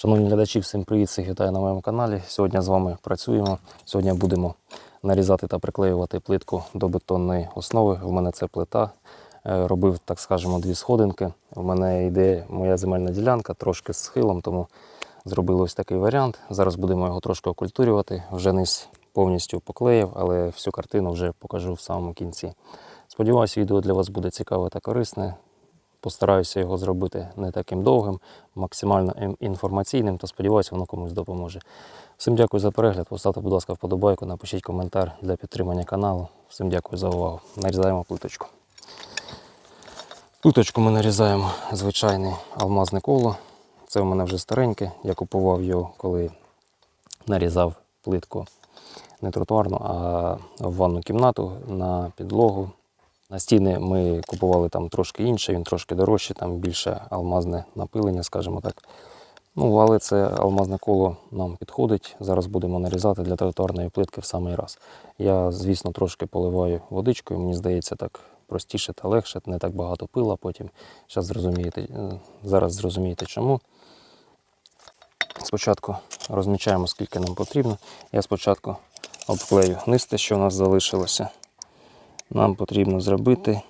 Шановні глядачі, всім привіт, всіх вітаю на моєму каналі. Сьогодні з вами працюємо. Сьогодні будемо нарізати та приклеювати плитку до бетонної основи. У мене це плита. Е, Робив, так скажемо, дві сходинки. У мене йде моя земельна ділянка трошки з схилом, тому зробили ось такий варіант. Зараз будемо його трошки окультурювати. Вже низ повністю поклеїв, але всю картину вже покажу в самому кінці. Сподіваюсь, відео для вас буде цікаве та корисне. Постараюся його зробити не таким довгим, максимально інформаційним та сподіваюся, воно комусь допоможе. Всім дякую за перегляд. Поставте, будь ласка, вподобайку, напишіть коментар для підтримання каналу. Всім дякую за увагу. Нарізаємо плиточку. Плиточку ми нарізаємо звичайне алмазне коло. Це у мене вже стареньке. Я купував його, коли нарізав плитку не тротуарну, а в ванну кімнату на підлогу. На стіни ми купували там трошки інше, він трошки дорожче, там більше алмазне напилення, скажімо так. Ну, але це алмазне коло нам підходить. Зараз будемо нарізати для тротуарної плитки в самий раз. Я, звісно, трошки поливаю водичкою, мені здається, так простіше та легше, не так багато пила потім. Зараз зрозумієте, е, зараз зрозумієте чому. Спочатку розмічаємо, скільки нам потрібно. Я спочатку обклею низ те, що у нас залишилося. Нам потрібно зробити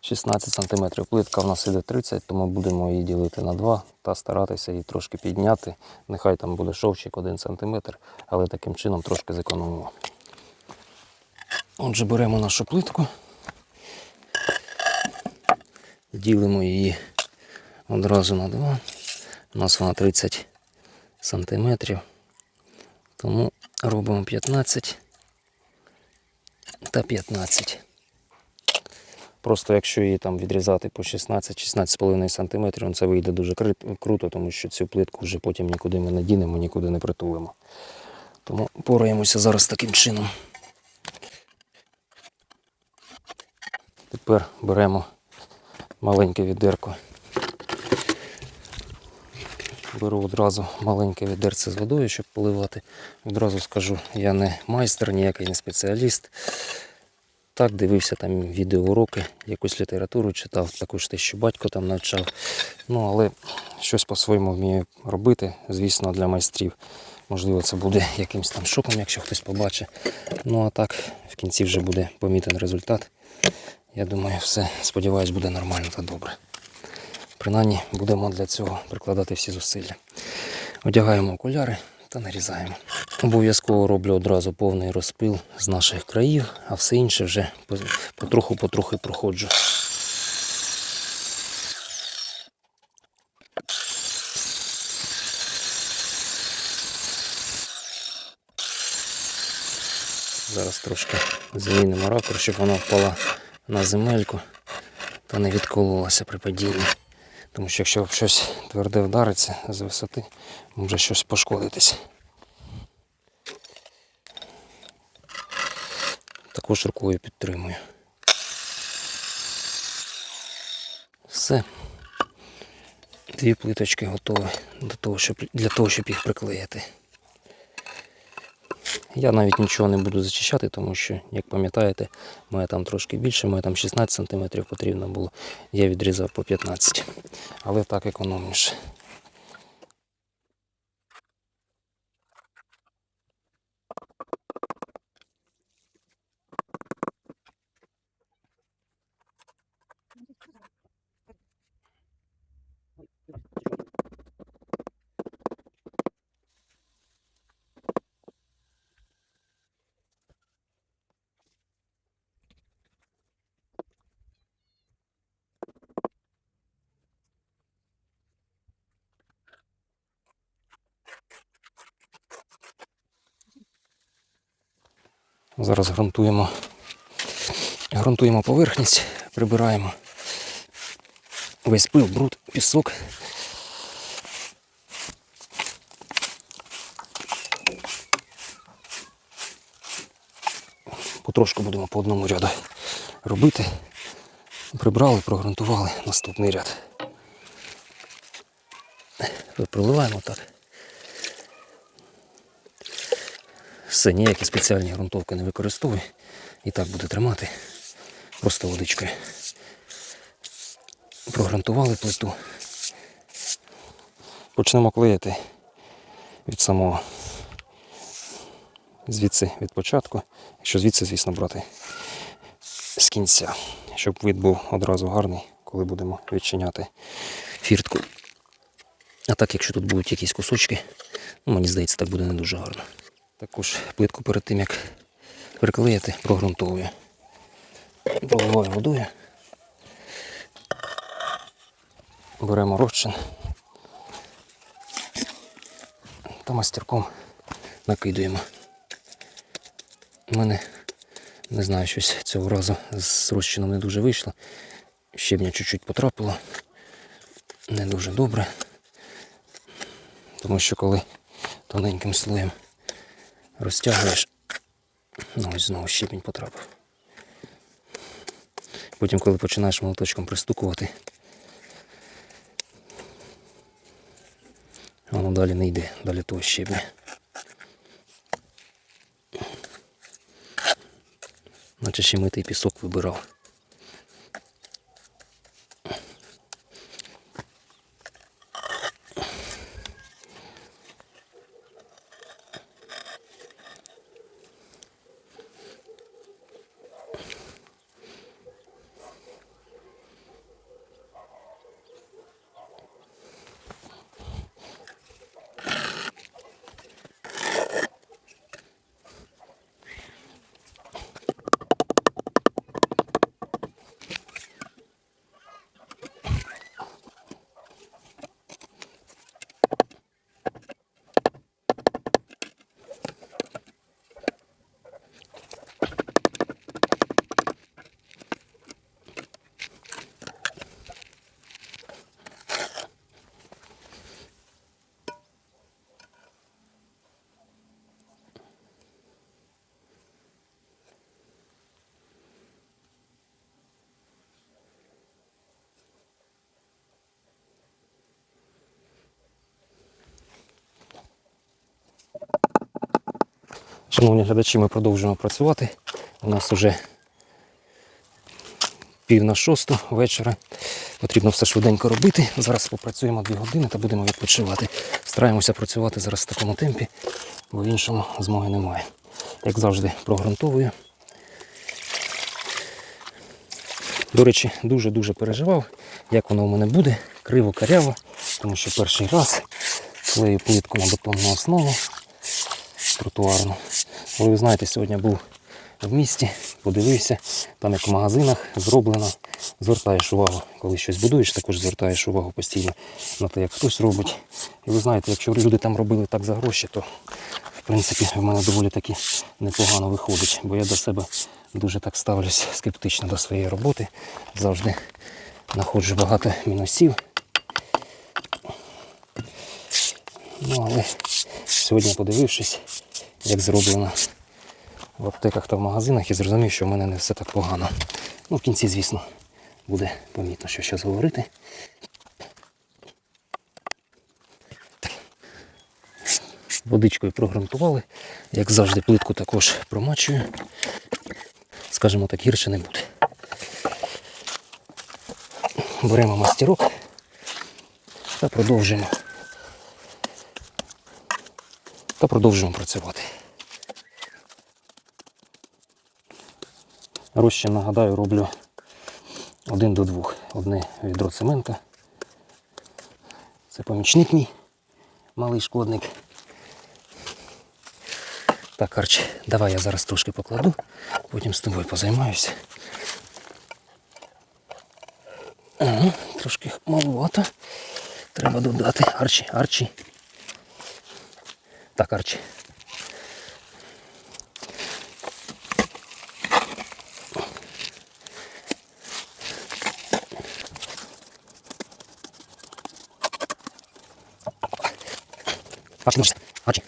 16 см. Плитка в нас іде 30, тому будемо її ділити на 2 та старатися її трошки підняти. Нехай там буде шовчик 1 см, але таким чином трошки зекономимо. Отже, беремо нашу плитку, ділимо її одразу на 2. У нас вона 30 см, тому робимо 15 та 15. Просто якщо її там відрізати по 16-16,5 см, це вийде дуже круто, тому що цю плитку вже потім нікуди ми не дінемо, нікуди не притулимо. Тому пораємося зараз таким чином. Тепер беремо маленьке відерко. Беру одразу маленьке відерце з водою, щоб поливати. Одразу скажу, я не майстер, ніякий не спеціаліст. Так, дивився там відеоуроки, якусь літературу читав, також те, що батько там навчав. Ну, але щось по-своєму вмію робити, звісно, для майстрів. Можливо, це буде якимось там шоком, якщо хтось побачить. Ну а так, в кінці вже буде помітен результат. Я думаю, все, сподіваюсь, буде нормально та добре. Принаймні будемо для цього прикладати всі зусилля. Одягаємо окуляри та нарізаємо. Обов'язково роблю одразу повний розпил з наших країв, а все інше вже потроху-потроху проходжу. Зараз трошки змінимо ракурс, щоб вона впала на земельку та не відкололася при падінні. Тому що якщо щось тверде вдариться з висоти, може щось пошкодитись. Також рукою підтримую. Все. Дві плиточки готові до того, щоб, для того, щоб їх приклеїти. Я навіть нічого не буду зачищати, тому що, як пам'ятаєте, моє там трошки більше, моє там 16 см потрібно було. Я відрізав по 15 але так економніше. Зараз грунтуємо, грунтуємо поверхність, прибираємо весь пил, бруд, пісок. Потрошку будемо по одному ряду робити. Прибрали, прогрунтували наступний ряд. Проливаємо так. Все, ніякі спеціальні ґрунтовки не використовую. І так буде тримати. Просто водичкою. Прогрунтували плиту. Почнемо клеїти від самого. Звідси від початку. Якщо звідси, звісно, брати з кінця, щоб вид був одразу гарний, коли будемо відчиняти фіртку. А так, якщо тут будуть якісь кусочки, ну, мені здається, так буде не дуже гарно. Також плитку перед тим, як приклеїти, прогрунтовую. Проливаю водою. Беремо розчин та мастерком накидуємо. У мене не знаю, щось цього разу з розчином не дуже вийшло. Щебня чуть-чуть потрапило. Не дуже добре. Тому що коли тоненьким слоєм розтягуєш, ну ось знову щебінь потрапив. Потім, коли починаєш молоточком пристукувати, воно далі не йде, далі того щебня. Наче ще митий пісок вибирав. Шановні глядачі, ми продовжуємо працювати. У нас вже пів на шосту вечора. Потрібно все швиденько робити. Зараз попрацюємо дві години та будемо відпочивати. Стараємося працювати зараз в такому темпі, бо в іншому змоги немає. Як завжди, прогрунтовую. До речі, дуже-дуже переживав, як воно у мене буде. Криво каряво, тому що перший раз клею плитку на бетонну основу тротуарну. Але ви знаєте, сьогодні був в місті, подивився, там як в магазинах зроблено. Звертаєш увагу, коли щось будуєш, також звертаєш увагу постійно на те, як хтось робить. І ви знаєте, якщо люди там робили так за гроші, то в принципі в мене доволі таки непогано виходить, бо я до себе дуже так ставлюсь скептично до своєї роботи. Завжди знаходжу багато мінусів. Ну, але сьогодні подивившись, як зроблено в аптеках та в магазинах і зрозумів, що в мене не все так погано. Ну, в кінці, звісно, буде помітно, що щось говорити. Водичкою прогрунтували. Як завжди, плитку також промачую. Скажімо так, гірше не буде. Беремо мастерок та продовжуємо. Та продовжуємо працювати. Розчин, нагадаю, роблю один до двох. Одне відро цемента. Це помічник мій, малий шкодник. Так, Арчі, давай я зараз трошки покладу, потім з тобою позаймаюся. Ага, трошки маловато. Треба додати. Арчі, Арчі. Так, Арчі. Арчі, Арчі.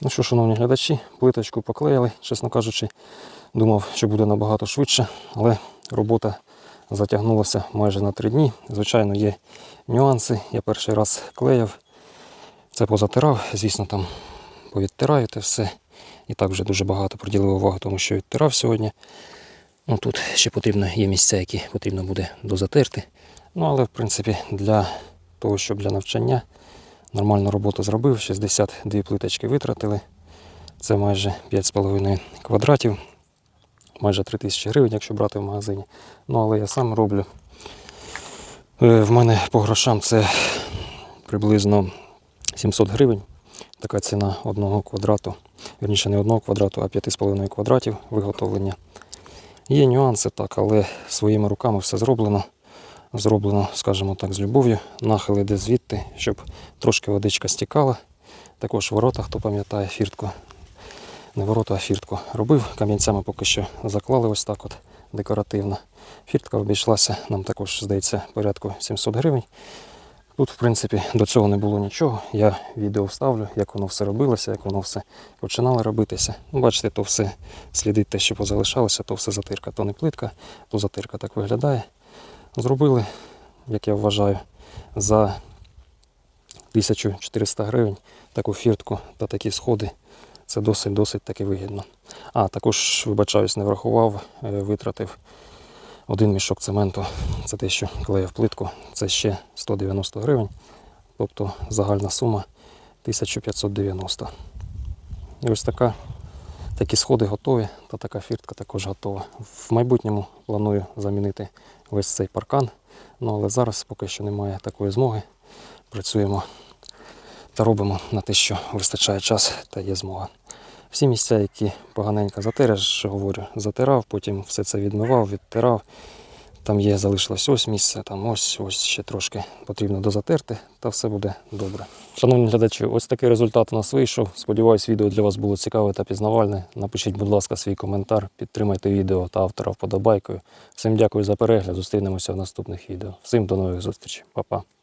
Ну що, шановні глядачі, плиточку поклеїли, чесно кажучи, думав, що буде набагато швидше, але робота затягнулася майже на три дні. Звичайно, є нюанси. Я перший раз клеїв, це позатирав, звісно, там повідтираю те все. І так вже дуже багато приділив увагу, тому що відтирав сьогодні. Ну, тут ще потрібно, є місця, які потрібно буде дозатерти. Ну, але в принципі для того, щоб для навчання нормальну роботу зробив. 62 плиточки витратили. Це майже 5,5 квадратів, майже 3 тисячі гривень, якщо брати в магазині. Ну, але я сам роблю. Е, В мене по грошам це приблизно 700 гривень. Така ціна одного квадрату. Вірніше, не одного квадрату, а 5,5 квадратів виготовлення. Є нюанси, так, але своїми руками все зроблено. Зроблено, скажімо так, з любов'ю. Нахили де звідти, щоб трошки водичка стікала. Також ворота, хто пам'ятає, фіртку. Не ворота, а фіртку. Робив камінцями поки що заклали ось так от декоративно. Фіртка обійшлася нам також, здається, порядку 700 гривень. Тут, в принципі, до цього не було нічого. Я відео вставлю, як воно все робилося, як воно все починало робитися. Ну, бачите, то все слідить те, що позалишалося, то все затирка, то не плитка, то затирка так виглядає. Зробили, як я вважаю, за 1400 гривень таку фіртку та такі сходи. Це досить-досить таки вигідно. А, також, вибачаюсь, не врахував, е, витратив один мішок цементу. Це те, що клеїв плитку. Це ще 190 гривень. Тобто загальна сума 1590. І ось така, такі сходи готові, та така фіртка також готова. В майбутньому планую замінити весь цей паркан. Ну але зараз поки що немає такої змоги. Працюємо та робимо на те, що вистачає час та є змога. Всі місця, які поганенько затиряш, говорю, затирав, потім все це відмивав, відтирав. Там є, залишилось ось місце, там ось, ось ще трошки потрібно дозатерти, та все буде добре. Шановні глядачі, ось такий результат у нас вийшов. Сподіваюсь, відео для вас було цікаве та пізнавальне. Напишіть, будь ласка, свій коментар, підтримайте відео та автора вподобайкою. Всім дякую за перегляд. Зустрінемося в наступних відео. Всім до нових зустрічей. Па-па.